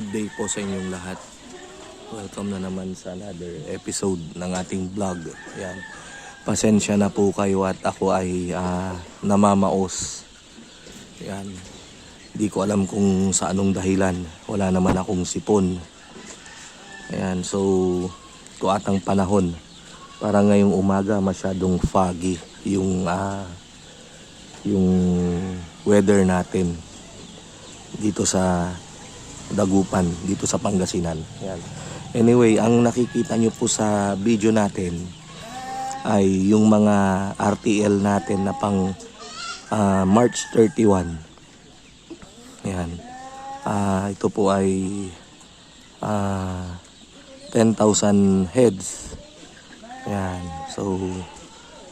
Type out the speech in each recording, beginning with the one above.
Good day po sa inyong lahat. Welcome na naman sa another episode ng ating vlog. Yan. Pasensya na po kayo at ako ay ah, namamaos. Yan. Di ko alam kung sa anong dahilan. Wala naman akong sipon. Ayan, so tuatang panahon. Para ngayong umaga masyadong foggy yung ah, yung weather natin dito sa Dagupan, dito sa Pangasinan. Yan. Anyway, ang nakikita nyo po sa video natin ay yung mga RTL natin na pang ah, March 31. Yan. Ah, ito po ay ah, 10,000 heads. Yan. So,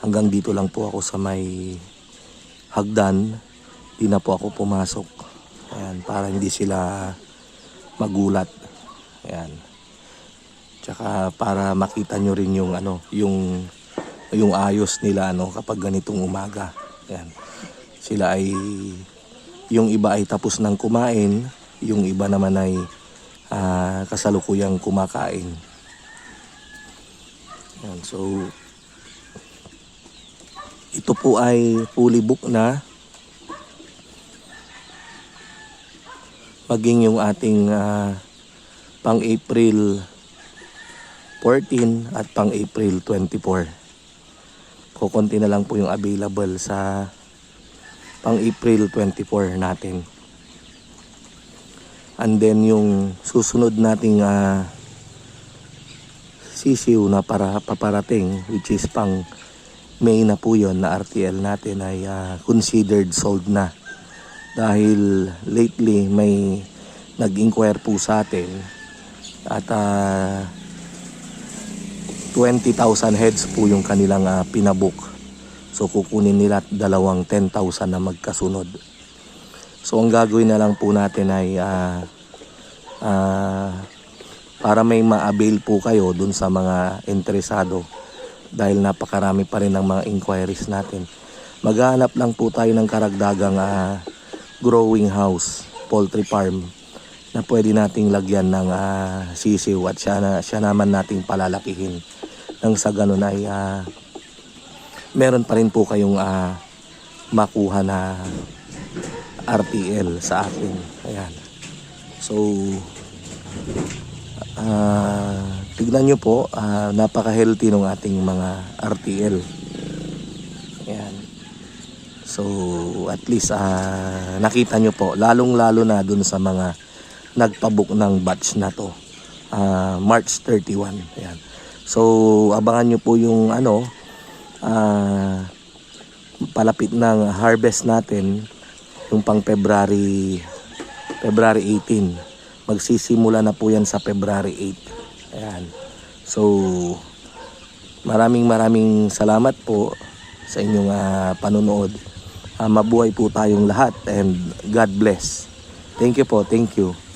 hanggang dito lang po ako sa may hagdan. Di na po ako pumasok. Ayan, para hindi sila magulat. Ayan. Tsaka para makita nyo rin yung ano, yung yung ayos nila ano kapag ganitong umaga. Ayan. Sila ay yung iba ay tapos ng kumain, yung iba naman ay ah, kasalukuyang kumakain. Ayan, so ito po ay fully book na maging yung ating ah, pang April 14 at pang April 24. Kukunti na lang po yung available sa pang April 24 natin. And then yung susunod nating ah, sisiw na para paparating which is pang May na po yun na RTL natin ay ah, considered sold na dahil lately may nag-inquire po sa atin at ah, 20,000 heads po yung kanilang ah, pinabook. So kukunin nila dalawang 10,000 na magkasunod. So ang gagawin na lang po natin ay ah, ah, para may ma-avail po kayo dun sa mga interesado dahil napakarami pa rin ng mga inquiries natin. Maghahanap lang po tayo ng karagdagang ah, growing house, poultry farm na pwede nating lagyan ng ah, sisiw at siya, na, siya naman nating palalakihin. Nang sa ganun ay ah, meron pa rin po kayong ah, makuha na RTL sa atin. Ayan. So, ah tignan nyo po, ah, napaka-healthy ng ating mga RTL. Ayan. So, at least ah, nakita nyo po, lalong-lalo na dun sa mga nagpabook ng batch na to. Ah, March 31. Ayan. So, abangan nyo po yung ano, ah, palapit ng harvest natin, yung pang February, February 18. Magsisimula na po yan sa February 8. Ayan. So, maraming maraming salamat po sa inyong ah, panonood. Ah, mabuhay po tayong lahat and God bless. Thank you po, thank you.